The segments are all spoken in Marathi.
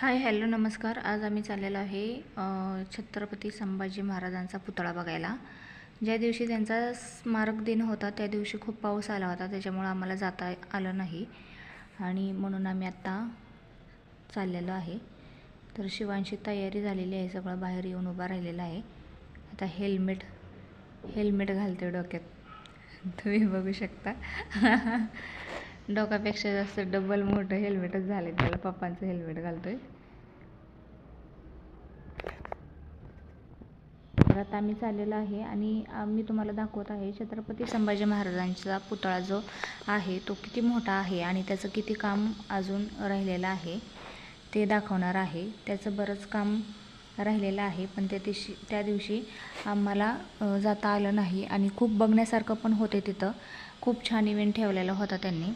हाय हॅलो नमस्कार. आज आम्ही चाललेलो आहे छत्रपती संभाजी महाराजांचा पुतळा बघायला. ज्या दिवशी त्यांचा स्मारक दिन होता त्या दिवशी खूप पाऊस आला होता त्याच्यामुळं आम्हाला जाता आलं नाही. आणि म्हणून आम्ही आत्ता चाललेलो आहे. तर शिवांशी तयारी झालेली आहे सगळं बाहेर येऊन उभा राहिलेला आहे. आता हेल्मेट हेल्मेट घालते डोक्यात. तुम्ही बघू शकता. डोक्यापेक्षा जास्त डबल मोठं हेल्मेटच झालं त्याला पप्पांचं हेल्मेट घालतोय. तर आता आम्ही चाललेलो आहे आणि आम्ही तुम्हाला दाखवत आहे छत्रपती संभाजी महाराजांचा पुतळा जो आहे तो किती मोठा आहे आणि त्याचं किती काम अजून राहिलेलं आहे ते दाखवणार आहे. त्याचं बरंच काम राहिलेलं आहे पण त्या दिवशी त्या दिवशी आम्हाला जाता आलं नाही आणि खूप बघण्यासारखं पण होते तिथं. खूप छान इव्हेंट ठेवलेला होता त्यांनी.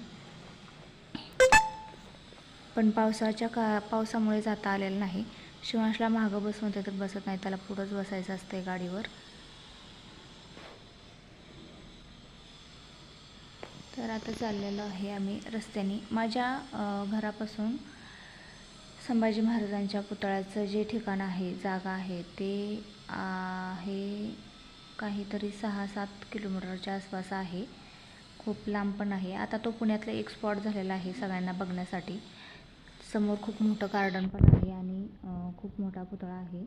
पण पावसाच्या का पावसामुळे जाता आलेलं नाही. शिवांशला मागं बसवून तर बसत नाही. त्याला पुढंच बसायचं असते गाडीवर. तर आता चाललेलो आहे आम्ही रस्त्याने. माझ्या घरापासून संभाजी महाराजांच्या पुतळ्याचं जे ठिकाण आहे जागा आहे ते आहे काहीतरी सहा सात किलोमीटरच्या आसपास आहे. खूप लांब पण आहे. आता तो पुण्यातला एक स्पॉट झालेला आहे सगळ्यांना बघण्यासाठी. समोर खूप मोठं गार्डन पण आहे आणि खूप मोठा पुतळा आहे.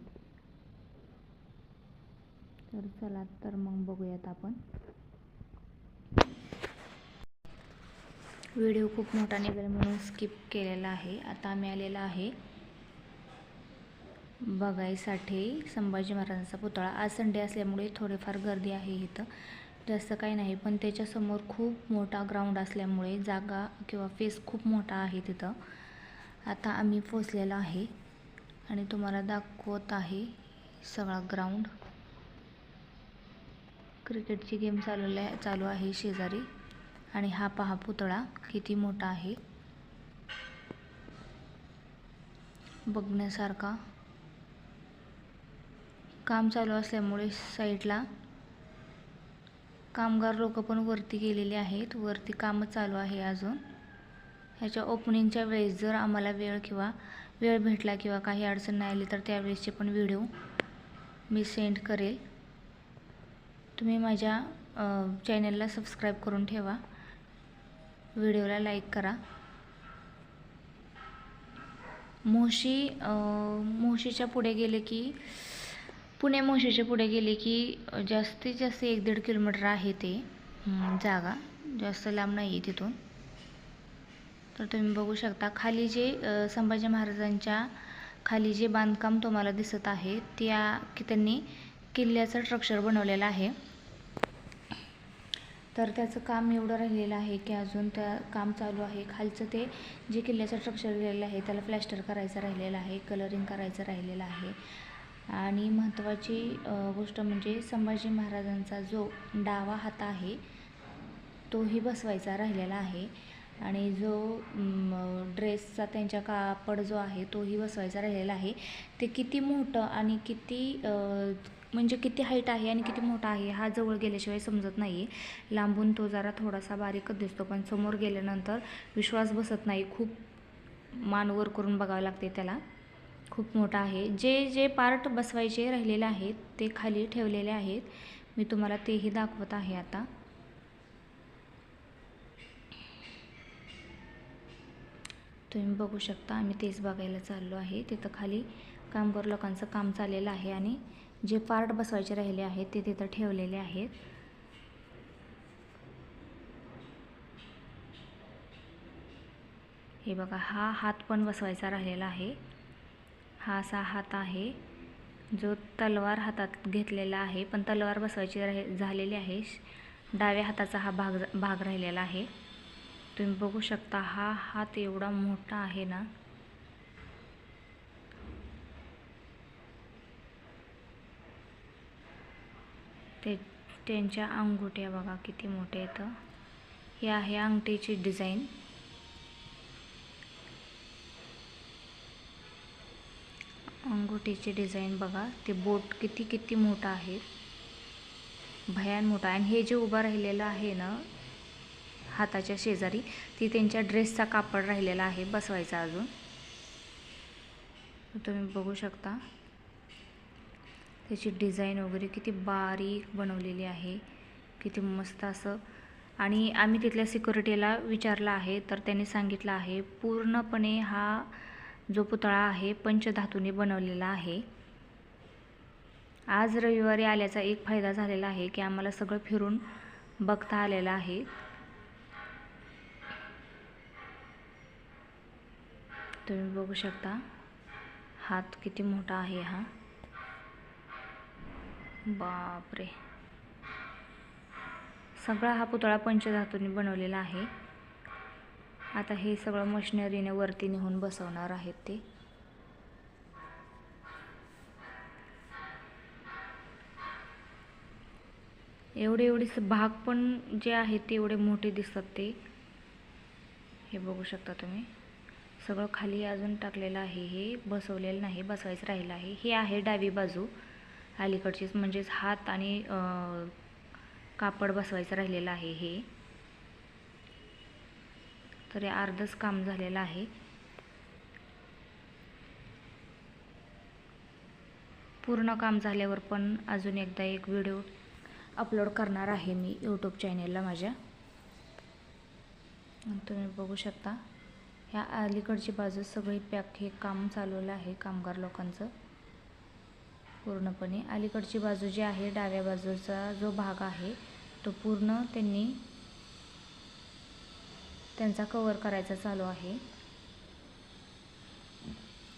तर चला तर मग बघूयात आपण. व्हिडिओ खूप मोठा निघेल म्हणून स्किप केलेला आहे. आता आम्ही आलेला आहे बघायसाठी संभाजी महाराजांचा पुतळा. आज संडे असल्यामुळे थोडेफार गर्दी आहे इथं. जास्त काही नाही पण त्याच्यासमोर खूप मोठा ग्राउंड असल्यामुळे जागा किंवा फेस खूप मोठा आहे तिथं. आता आम्ही पोचलेलो आहे आणि तुम्हाला दाखवत आहे सगळा ग्राउंड क्रिकेटची गेम चालू चालू आहे शेजारी. आणि हा पहा पुतळा किती मोठा आहे. बघण्यासारखा. काम चालू असल्यामुळे साईडला कामगार लोक पण वरती गेलेले आहेत. वरती कामं चालू आहे अजून. ह्याच्या ओपनिंगच्या वेळेस जर आम्हाला वेळ किंवा वेळ भेटला किंवा काही अडचण नाही आली तर त्यावेळेसचे पण व्हिडिओ मी सेंड करेल. तुम्ही माझ्या चॅनलला सबस्क्राईब करून ठेवा. व्हिडिओला लाईक करा. मोशी मोशीच्या पुढे गेले की पुणे मोशीच्या पुढे गेले की जास्तीत जास्त एक दीड किलोमीटर आहे ते जागा. जास्त लांब नाही आहे तिथून. तर तुम्ही बघू शकता खाली जे संभाजी महाराजांच्या खाली जे बांधकाम तुम्हाला दिसत आहे त्या की त्यांनी किल्ल्याचं स्ट्रक्चर बनवलेलं आहे. तर त्याचं काम एवढं राहिलेलं आहे की अजून त्या काम चालू आहे. खालचं ते जे किल्ल्याचं स्ट्रक्चर दिलेलं आहे त्याला प्लॅस्टर करायचं राहिलेलं आहे कलरिंग करायचं राहिलेलं आहे. आणि महत्त्वाची गोष्ट म्हणजे संभाजी महाराजांचा जो डावा हात आहे तोही बसवायचा राहिलेला आहे. आणि जो ड्रेसचा त्यांच्या कापड जो आहे तोही बसवायचा राहिलेला आहे. ते किती मोठं आणि किती म्हणजे किती हाईट आहे आणि किती मोठा आहे हा जवळ गेल्याशिवाय समजत नाही आहे लांबून तो जरा थोडासा बारीकच दिसतो पण समोर गेल्यानंतर विश्वास बसत नाही. खूप मानवर करून बघावं लागते त्याला. खूप मोठा आहे. जे जे पार्ट बसवायचे राहिलेले आहेत ते खाली ठेवलेले आहेत. मी तुम्हाला तेही दाखवत आहे आता. तुम्ही बघू शकता आम्ही तेच बघायला चाललो आहे. तिथं खाली कामगार लोकांचं काम चाललेलं आहे आणि जे पार्ट बसवायचे राहिले आहेत ते तिथं ठेवलेले आहेत. हे बघा हा हात पण बसवायचा राहिलेला आहे. हा असा हात आहे जो तलवार हातात घेतलेला आहे पण तलवार बसवायची राहि झालेली आहे. डाव्या हाताचा हा भाग भाग राहिलेला आहे. तुम्ही बघू शकता हा हात एवढा मोठा आहे ना. ते त्यांच्या अंगुठ्या बघा किती मोठ्या आहेत. हे आहे अंगठीची डिझाईन. अंगुठीची डिझाईन बघा. ते बोट किती किती मोठं आहे. भयान मोठा. आणि हे जे उभं राहिलेलं आहे ना हाताच्या शेजारी ती त्यांच्या ड्रेसचा कापड राहिलेला आहे. बसवायचा अजून. तुम्ही बघू शकता. त्याची डिझाईन वगैरे किती बारीक बनवलेली आहे. किती मस्त असं. आणि आम्ही तिथल्या सिक्युरिटीला विचारलं आहे तर त्यांनी सांगितलं आहे पूर्णपणे हा जो पुतळा आहे पंचधातूने बनवलेला आहे. आज रविवारी आल्याचा एक फायदा झालेला आहे की आम्हाला सगळं फिरून बघता आलेलं आहे. तुम्ही बघू शकता हात किती मोठा आहे हा. बापरे. सगळा हा पुतळा पंचधातूने बनवलेला आहे. आता हे सगळं मशिनरीने वरती नेऊन बसवणार आहेत ते. एवढे एवढे भाग पण जे आहेत ते एवढे मोठे दिसतात ते. हे बघू शकता तुम्ही. सगळं खाली अजून टाकलेलं आहे हे. बसवलेलं नाही बसवायचं राहिलं आहे. हे आहे डावी बाजू. अलीकडचीच म्हणजेच हात आणि कापड बसवायचं राहिलेलं आहे हे. तर अर्धच काम झालेलं आहे. पूर्ण काम झाल्यावर पण अजून एकदा एक व्हिडिओ अपलोड करणार आहे मी यूट्यूब चॅनेलला माझ्या. तुम्ही बघू शकता ह्या अलीकडची बाजू सगळी पॅक हे काम चालवलं आहे कामगार लोकांचं. पूर्णपणे. अलीकडची बाजू जी आहे डाव्या बाजूचा जो भाग आहे तो पूर्ण त्यांनी त्यांचा कवर करायचा चालू आहे.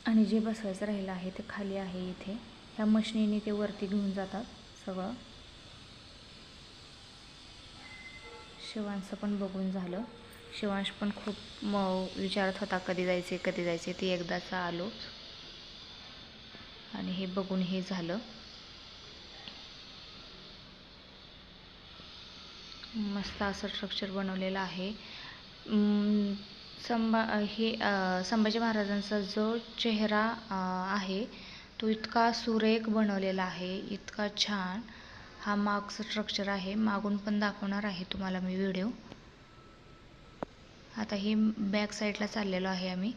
आणि जे बसवायचं राहिलं आहे ते खाली आहे इथे. ह्या मशनीने ते वरती घेऊन जातात सगळं. शिवांचं पण बघून झालं. शिवांश पण खूप म विचारत होता कधी जायचे कधी जायचे ते एकदाच आलो. आणि हे बघून हे झालं. मस्त असं स्ट्रक्चर बनवलेलं आहे. संभा हे संभाजी महाराजांचा जो चेहरा आहे तो इतका सुरेख बनवलेला आहे इतका छान. हा मागचं स्ट्रक्चर आहे. मागून पण दाखवणार आहे तुम्हाला मी व्हिडिओ आता हे बॅक साईडला चाललेलो आहे आम्ही.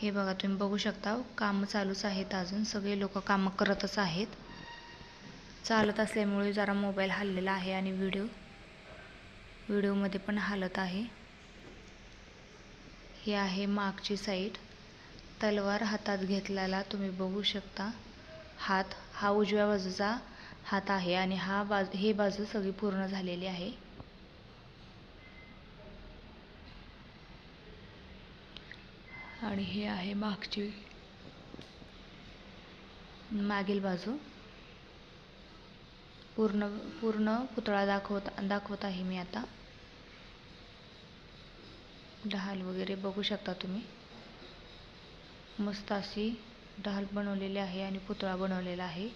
हे बघा तुम्ही बघू शकता कामं चालूच आहेत अजून. सगळे लोक कामं करतच आहेत. चालत असल्यामुळे जरा मोबाईल हललेला आहे आणि व्हिडिओ व्हिडिओमध्ये पण हालत आहे. ही आहे मागची साईड. तलवार हातात घेतलेला तुम्ही बघू शकता. हात हा उजव्या बाजूचा हात आहे आणि हा बाजू हे बाजू सगळी पूर्ण झालेली आहे. आणि हे आहे मागची मागील बाजू. पूर्ण पूर्ण पुतळा दाखवत दाखवत आहे मी आता. ढाल वगैरे बघू शकता तुम्ही. मस्त अशी ढाल बनवलेली आहे आणि पुतळा बनवलेला आहे.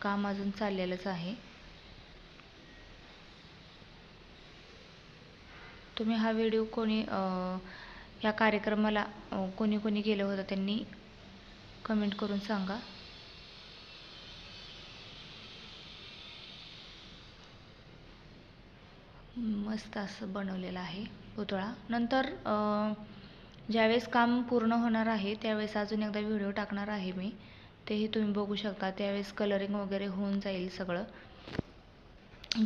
काम अजून चाललेलंच आहे. तुम्ही हा व्हिडिओ कोणी ह्या कार्यक्रमाला कोणी कोणी गेलं होतं त्यांनी कमेंट करून सांगा. मस्त असं बनवलेलं आहे पुतळा. नंतर ज्यावेळेस काम पूर्ण होणार आहे त्यावेळेस अजून एकदा व्हिडिओ टाकणार आहे मी. तेही तुम्ही बघू शकता. त्यावेळेस कलरिंग वगैरे होऊन जाईल सगळं.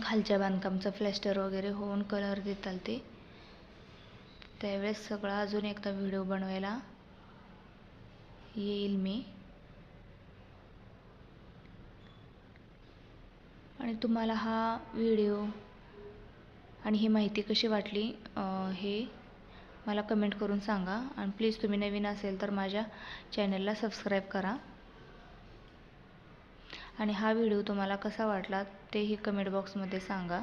खालच्या बांधकामचं फ्लॅस्टर वगैरे होऊन कलर देताल ते. त्यावेळेस सगळा अजून एकदा व्हिडिओ बनवायला येईल मी. आणि तुम्हाला हा व्हिडिओ आणि ही माहिती कशी वाटली हे मला कमेंट करून सांगा. आणि प्लीज तुम्ही नवीन असेल तर माझ्या चॅनलला सबस्क्राईब करा. आणि हा व्हिडिओ तुम्हाला कसा वाटला तेही कमेंट बॉक्समध्ये सांगा.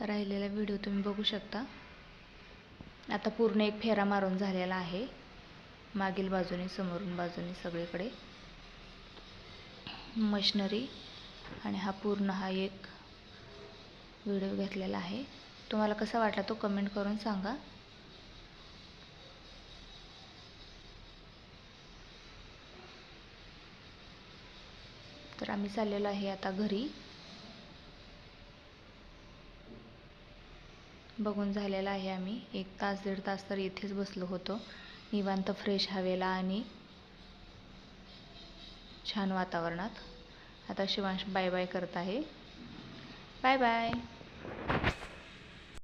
राहिलेला व्हिडिओ तुम्ही बघू शकता. आता पूर्ण एक फेरा मारून झालेला आहे. मागील बाजूने समोरून बाजूने सगळीकडे. मशनरी आणि हा पूर्ण हा एक व्हिडिओ घेतलेला आहे. तुम्हाला कसा वाटला तो कमेंट करून सांगा. तर आम्ही चाललेलो आहे आता घरी. बघून झालेला आहे आम्ही. एक तास दीड तास तर येथेच बसलो होतो. निवांत फ्रेश हवेला आणि छान वातावरणात. आता शिवांश बाय बाय करत आहे. Bye bye